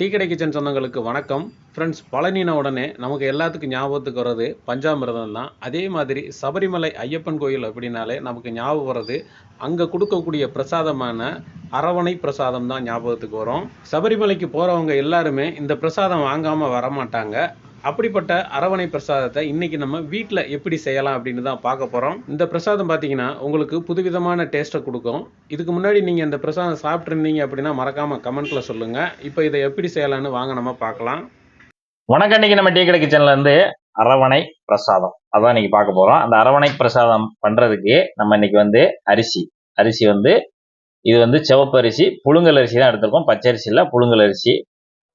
Tea கடை kitchen சொந்தங்களுக்கு வணக்கம். ஃப்ரெண்ட்ஸ் பழனின உடனே நமக்கு எல்லாத்துக்கும் ஞாபகத்துக்கு வர்றது பஞ்சாமிரதம் தான். அதே மாதிரி சபரிமலை ஐயப்பன் கோயில் அப்படின்னாலே நமக்கு ஞாபகம் வர்றது அங்கே கொடுக்கக்கூடிய பிரசாதமான அரவணை பிரசாதம் தான் ஞாபகத்துக்கு வரும். சபரிமலைக்கு போகிறவங்க எல்லாருமே இந்த பிரசாதம் வாங்காமல் வரமாட்டாங்க. அப்படிப்பட்ட அரவணை பிரசாதத்தை இன்னைக்கு நம்ம வீட்டில் எப்படி செய்யலாம் அப்படின்னு தான் பார்க்க போகிறோம் இந்த பிரசாதம் பார்த்தீங்கன்னா உங்களுக்கு புதுவிதமான டேஸ்ட்டை கொடுக்கும். இதுக்கு முன்னாடி நீங்கள் இந்த பிரசாதம் சாப்பிட்ருந்தீங்க அப்படின்னா மறக்காமல் கமெண்ட்டில் சொல்லுங்கள் இப்போ இதை எப்படி செய்யலாம்னு வாங்க நம்ம பார்க்கலாம். வணக்கம். இன்னைக்கு நம்ம டீ கடை கிச்சன்ல இருந்து அரவணை பிரசாதம். அதான் இன்னைக்கு பார்க்க போகிறோம் அந்த அரவணை பிரசாதம் பண்ணுறதுக்கு நம்ம இன்னைக்கு வந்து அரிசி. அரிசி வந்து இது வந்து சிவப்பு அரிசி புழுங்கல் அரிசி தான் எடுத்திருக்கோம். பச்சரிசி இல்லை புழுங்கல் அரிசி.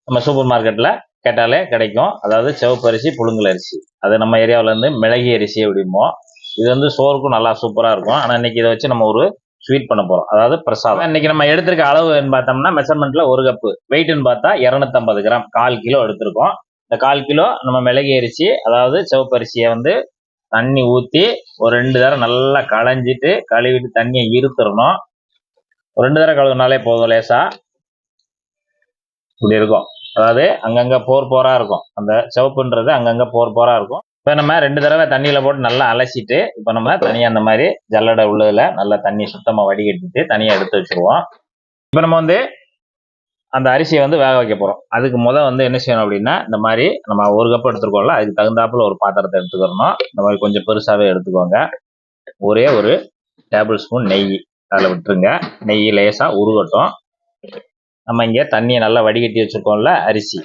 நம்ம சூப்பர் மார்க்கெட்டில் கேட்டாலே கிடைக்கும். அதாவது சிவப்பு அரிசி புழுங்கல் அரிசி. அது நம்ம ஏரியாவில் இருந்து மிளகி அரிசி அப்படிம்போம் இது வந்து சோறுக்கும் நல்லா சூப்பராக இருக்கும். ஆனால் இன்னைக்கு இதை வச்சு நம்ம ஒரு ஸ்வீட் பண்ண போகிறோம் அதாவது பிரசாதம். இன்னைக்கு நம்ம எடுத்திருக்க அளவுன்னு பார்த்தோம்னா மெஷர்மெண்ட்டில் ஒரு கப்பு வெயிட்னு பார்த்தா இரநூத்தம்பது கிராம். கால் கிலோ எடுத்திருக்கோம். இந்த கால் கிலோ நம்ம மிளகு அரிசி அதாவது சிவப்பரிசியை வந்து தண்ணி ஊற்றி ஒரு ரெண்டு தடவை நல்லா களைஞ்சிட்டு கழுவிட்டு தண்ணியை இருத்துடணும் ஒரு ரெண்டு தடவை கழுவுனாலே போதும் லேசாக இப்படி இருக்கும். அதாவது அங்கங்க போர் போரா இருக்கும். அந்த சிவப்புன்றது அங்கங்க போர் போரா இருக்கும். இப்போ நம்ம ரெண்டு தடவை தண்ணியில போட்டு நல்லா அலசிட்டு இப்போ நம்ம தனியாக அந்த மாதிரி ஜல்லடை உள்ளதுல நல்லா தண்ணி சுத்தமாக வடிகட்டிட்டு தனியாக எடுத்து வச்சிருவோம். இப்போ நம்ம வந்து அந்த அரிசியை வந்து வேக வைக்க போகிறோம் அதுக்கு முதல் வந்து என்ன செய்யணும் அப்படின்னா இந்த மாதிரி நம்ம ஒரு கப் எடுத்துருக்கோம்ல அதுக்கு தகுந்தாப்புல ஒரு பாத்திரத்தை எடுத்துக்கிறணும் இந்த மாதிரி கொஞ்சம் பெருசாகவே எடுத்துக்கோங்க. ஒரே ஒரு டேபிள் ஸ்பூன் நெய். அதில் விட்டுருங்க. நெய் லேசாக உருகட்டும். நம்ம இங்கே தண்ணியை நல்லா வடிகட்டி வச்சுருக்கோம்ல அரிசி.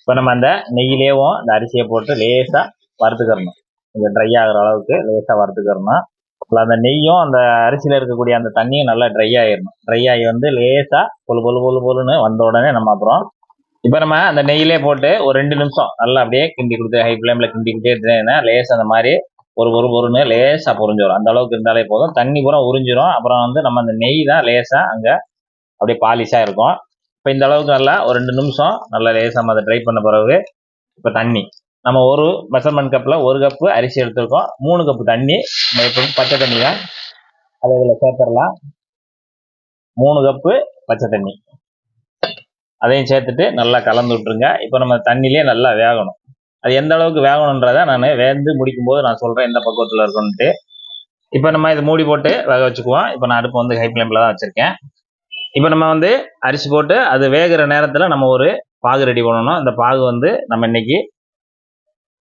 இப்போ நம்ம அந்த நெய்யிலேயும் இந்த அரிசியை போட்டு லேசாக வறுத்துக்கிறணும். கொஞ்சம் ட்ரை ஆகிற அளவுக்கு லேசாக வறுத்துக்கிறணும். அப்புறம் அந்த நெய்யும் அந்த அரிசியில் இருக்கக்கூடிய அந்த தண்ணியும் நல்லா ட்ரை ஆகிடணும் ட்ரை ஆகி வந்து லேசாக பொழு பொழு பொழு பொழுன்னு வந்த உடனே நம்ம அப்புறம் இப்போ நம்ம அந்த நெய்யிலே போட்டு ஒரு ரெண்டு நிமிஷம் நல்லா அப்படியே கிண்டி கொடுத்து ஹை ஃப்ளேமில் கிண்டிக்கிட்டே இருந்தேன்னா லேசாக அந்த மாதிரி ஒரு ஒரு பொருன்னு லேசாக புரிஞ்சு வரும் அந்த அளவுக்கு இருந்தாலே போதும். தண்ணி பூரா உறிஞ்சிரும். அப்புறம் வந்து நம்ம அந்த நெய் தான் லேசாக அங்கே அப்படியே பாலிஷாக இருக்கும். இப்போ இந்த அளவுக்கு நல்லா ஒரு ரெண்டு நிமிஷம் நல்லா லேசாக நம்ம அதை ட்ரை பண்ண பிறகு இப்போ தண்ணி. நம்ம ஒரு மெஷர்மெண்ட் கப்பில் ஒரு கப்பு அரிசி எடுத்துருக்கோம். மூணு கப்பு தண்ணி. நம்ம இப்போ பச்சை தண்ணி தான். அதை இதில் சேர்த்துடலாம். மூணு கப்பு பச்சை தண்ணி. அதையும் சேர்த்துட்டு நல்லா கலந்து விட்டுருங்க. இப்போ நம்ம தண்ணியிலே நல்லா வேகணும். அது எந்த அளவுக்கு வேகணுன்றதை நான் வேந்து முடிக்கும் போது நான் சொல்கிறேன் எந்த பக்குவத்தில் இருக்குன்ட்டு இப்போ நம்ம இதை மூடி போட்டு வேக வச்சுக்குவோம். இப்போ நான் அடுப்பு வந்து ஹை ஃப்ளேமில் தான் வச்சுருக்கேன். இப்போ நம்ம வந்து அரிசி போட்டு அது வேகிற நேரத்தில் நம்ம ஒரு பாகு ரெடி பண்ணணும். இந்த பாகு வந்து நம்ம இன்னைக்கு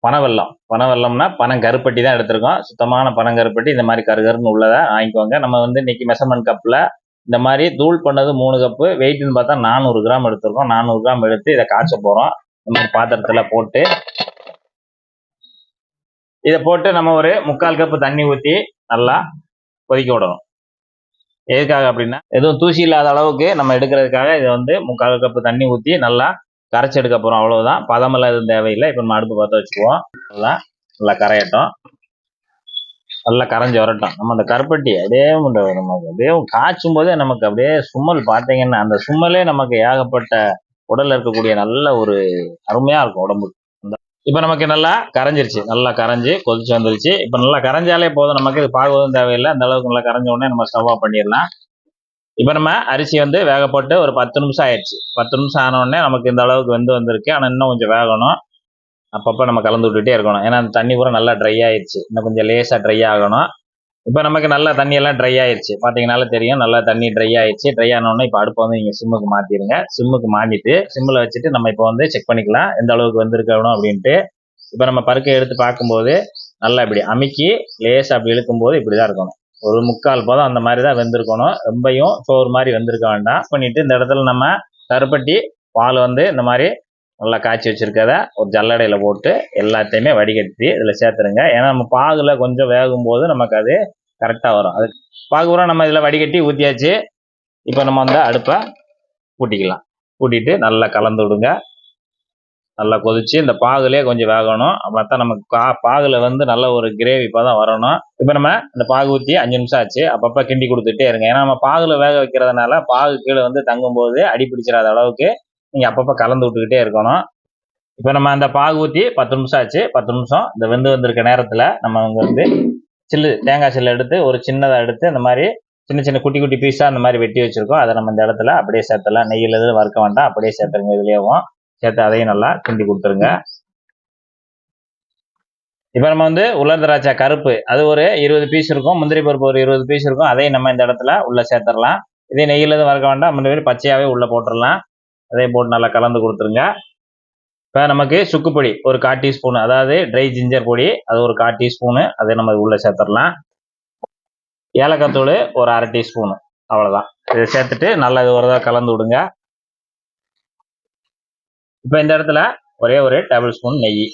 பனவெல்லம். பனவெல்லம்னா பனம் கருப்பட்டி தான் எடுத்திருக்கோம். சுத்தமான பனம் கருப்பட்டி. இந்த மாதிரி கருகருன்னு உள்ளதை வாங்கிக்கோங்க. நம்ம வந்து இன்னைக்கு மெஷர்மெண்ட் கப்பில் இந்த மாதிரி தூள் பண்ணது மூணு கப்பு வெயிட்னு பார்த்தா நானூறு கிராம் எடுத்திருக்கோம். நானூறு கிராம் எடுத்து இதை காய்ச்ச போகிறோம் இந்த மாதிரி பாத்திரத்தில் போட்டு இதை போட்டு நம்ம ஒரு முக்கால் கப்பு தண்ணி ஊற்றி நல்லா கொதிக்க விடணும். எதுக்காக அப்படின்னா எதுவும் தூசி இல்லாத அளவுக்கு நம்ம எடுக்கிறதுக்காக இதை வந்து முக்கால் கப்பு தண்ணி ஊற்றி நல்லா கரைச்சி எடுக்க போகிறோம் அவ்வளோதான் பதமெல்லாம் எதுவும் தேவையில்லை. இப்போ நம்ம அடுப்பு பார்த்து வச்சுக்குவோம். நல்லா நல்லா கரையட்டும். நல்லா கரைஞ்சி வரட்டும். நம்ம அந்த கருப்பட்டி அப்படியே இந்த நமக்கு அப்படியே காய்ச்சும் போதே நமக்கு அப்படியே சும்மல் பார்த்தீங்கன்னா அந்த சும்மலே நமக்கு ஏகப்பட்ட உடலில் இருக்கக்கூடிய நல்ல ஒரு அருமையாக இருக்கும் உடம்புக்கு. இப்போ நமக்கு நல்லா கரைஞ்சிருச்சு. நல்லா கரைஞ்சி கொதிச்சு வந்துருச்சு. இப்போ நல்லா கரைஞ்சாலே போதும். நமக்கு இது பாகுவதும் தேவையில்லை. அந்த அளவுக்கு நல்லா கரைஞ்ச உடனே நம்ம ஸ்டவ் ஆஃப் பண்ணிடலாம். இப்போ நம்ம அரிசி வந்து வேகப்பட்டு ஒரு பத்து நிமிஷம் ஆயிடுச்சு. பத்து நிமிஷம் ஆனவுடனே நமக்கு இந்த அளவுக்கு வெந்து வந்திருக்கு. ஆனால் இன்னும் கொஞ்சம் வேகணும். அப்பப்போ நம்ம கலந்து விட்டுட்டே இருக்கணும். ஏன்னா அந்த தண்ணி பூரா நல்லா ட்ரை ஆயிடுச்சு. இன்னும் கொஞ்சம் லேசாக ட்ரை ஆகணும். இப்போ நமக்கு நல்லா தண்ணி எல்லாம் ட்ரை ஆயிடுச்சு பார்த்தீங்கனால தெரியும். நல்லா தண்ணி ட்ரை ஆயிடுச்சு ட்ரை ஆனோடனே இப்போ அடுப்பை வந்து நீங்கள் சிம்முக்கு மாற்றிடுங்க சிம்முக்கு மாற்றிட்டு சிம்மில் வச்சுட்டு நம்ம இப்போ வந்து செக் பண்ணிக்கலாம். எந்த அளவுக்கு வந்திருக்கணும் அப்படின்ட்டு. இப்போ நம்ம பருக்கை எடுத்து பார்க்கும்போது நல்லா இப்படி அமுக்கி லேசாக அப்படி இழுக்கும்போது இப்படி தான் இருக்கணும். ஒரு முக்கால் பதம் அந்த மாதிரி தான் வெந்திருக்கணும். ரொம்பையும் சோறு மாதிரி வெந்திருக்க வேண்டாம். பண்ணிட்டு இந்த இடத்துல நம்ம கருப்பட்டி பால் வந்து இந்த மாதிரி நல்லா காய்ச்சி வச்சுருக்கத ஒரு ஜல்லடையில் போட்டு எல்லாத்தையுமே வடிகட்டி இதில் சேர்த்துருங்க. ஏன்னா நம்ம பாகில் கொஞ்சம் வேகும்போது நமக்கு அது கரெக்டாக வரும். அது பாகு பூரா நம்ம இதில் வடிகட்டி ஊற்றியாச்சு இப்போ நம்ம வந்து அடுப்பை கூட்டிக்கலாம் கூட்டிட்டு நல்லா கலந்து விடுங்க. நல்லா கொதிச்சு இந்த பாகுலே கொஞ்சம் வேகணும். அப்போ தான் நமக்கு கா பாகுல வந்து நல்ல ஒரு கிரேவி இப்போ தான் வரணும். இப்போ நம்ம இந்த பாகு ஊற்றி அஞ்சு நிமிஷம் ஆச்சு. அப்பப்போ கிண்டி கொடுத்துட்டே இருங்க. ஏன்னா நம்ம பாகுல வேக வைக்கிறதுனால பாகு கீழே வந்து தங்கும்போது அடி பிடிச்சிடாத அளவுக்கு நீங்கள் அப்பப்போ கலந்து விட்டுக்கிட்டே இருக்கணும். இப்போ நம்ம அந்த பாகு ஊற்றி பத்து நிமிஷம் ஆச்சு. பத்து நிமிஷம். இந்த வெந்து வந்திருக்க நேரத்தில் நம்ம அங்கே வந்து சில்லு தேங்காய் சில்லு எடுத்து ஒரு சின்னதாக எடுத்து இந்த மாதிரி சின்ன சின்ன குட்டி குட்டி பீஸாக அந்த மாதிரி வெட்டி வச்சுருக்கோம். அதை நம்ம இந்த இடத்துல அப்படியே சேர்த்துலாம் நெய்யில் எதுவும் வறுக்க வேண்டாம். அப்படியே சேர்த்துருங்க. இதுலேயும் சேர்த்து அதையும் நல்லா கிண்டி கொடுத்துருங்க. இப்போ நம்ம வந்து உலர் திராட்சை கருப்பு அது ஒரு இருபது பீஸ் இருக்கும். முந்திரி பருப்பு ஒரு இருபது பீஸ் இருக்கும். அதையும் நம்ம இந்த இடத்துல உள்ளே சேர்த்துடலாம். இதே நெய்யில் எதுவும் வறுக்க வேண்டாம். முன்னாடி பச்சையாகவே உள்ளே போட்டுடலாம். அதே போட்டு நல்லா கலந்து கொடுத்துருங்க. இப்போ நமக்கு சுக்குப்பொடி ஒரு கால் டீஸ்பூன் அதாவது ட்ரை ஜிஞ்சர் பொடி அது ஒரு கால் டீஸ்பூனு அதை நம்ம உள்ளே சேர்த்துடலாம். ஏலக்காத்தூள் ஒரு அரை டீஸ்பூனு அவ்வளோதான் இதை சேர்த்துட்டு நல்லா இது ஒரு கலந்து விடுங்க. இப்போ இந்த இடத்துல ஒரே ஒரு டேபிள் ஸ்பூன் நெய்.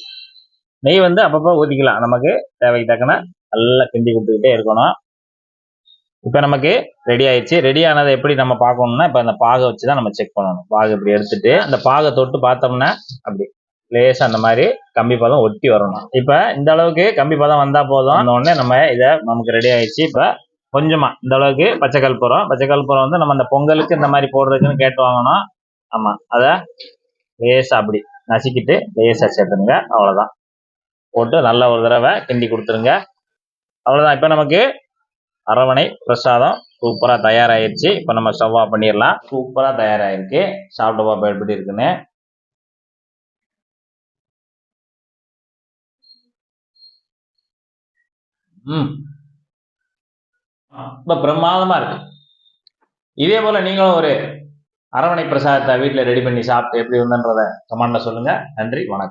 நெய் வந்து அப்பப்போ ஊற்றிக்கலாம் நமக்கு தேவைக்கு தக்கன நல்லா கிண்டி கொடுத்துக்கிட்டே இருக்கணும். இப்போ நமக்கு ரெடி ஆயிடுச்சு. ரெடி ஆனதை எப்படி நம்ம பார்க்கணும்னா இப்போ அந்த பாகை வச்சு தான் நம்ம செக் பண்ணணும். பாகை இப்படி எடுத்துட்டு அந்த பாகை தொட்டு பார்த்தோம்னா அப்படி லேசாக அந்த மாதிரி கம்பி பதம் ஒட்டி வரணும். இப்போ இந்த அளவுக்கு கம்பி பதம் வந்தால் போதும். அந்த உடனே நம்ம இதை நமக்கு ரெடி ஆயிடுச்சு. இப்போ கொஞ்சமா இந்த அளவுக்கு பச்சை கற்பூரம் பச்சை கற்பூரம் வந்து நம்ம அந்த பொங்கலுக்கு இந்த மாதிரி போடுறதுக்குன்னு கேட்டு வாங்கணும். ஆமாம் அதை லேசாக அப்படி நசுக்கிட்டு லேசாக சேர்த்துருங்க அவ்வளோதான் போட்டு நல்லா ஒரு தடவை கிண்டி கொடுத்துருங்க. அவ்வளோதான் இப்போ நமக்கு அரவணை பிரசாதம் சூப்பராக தயாராகிருச்சு இப்போ நம்ம ஸ்டவ் பண்ணிடலாம் சூப்பராக தயாராகிருக்கு சாப்பிட்டு பார்ப்போம் எப்படி இருக்குன்னு ம். ரொம்ப பிரமாதமாக இருக்கு. இதே போல் நீங்களும் ஒரு அரவணை பிரசாதத்தை வீட்டில் ரெடி பண்ணி சாப்பிட்டு எப்படி இருந்தன்றதை கமெண்ட்ல சொல்லுங்கள் நன்றி வணக்கம்.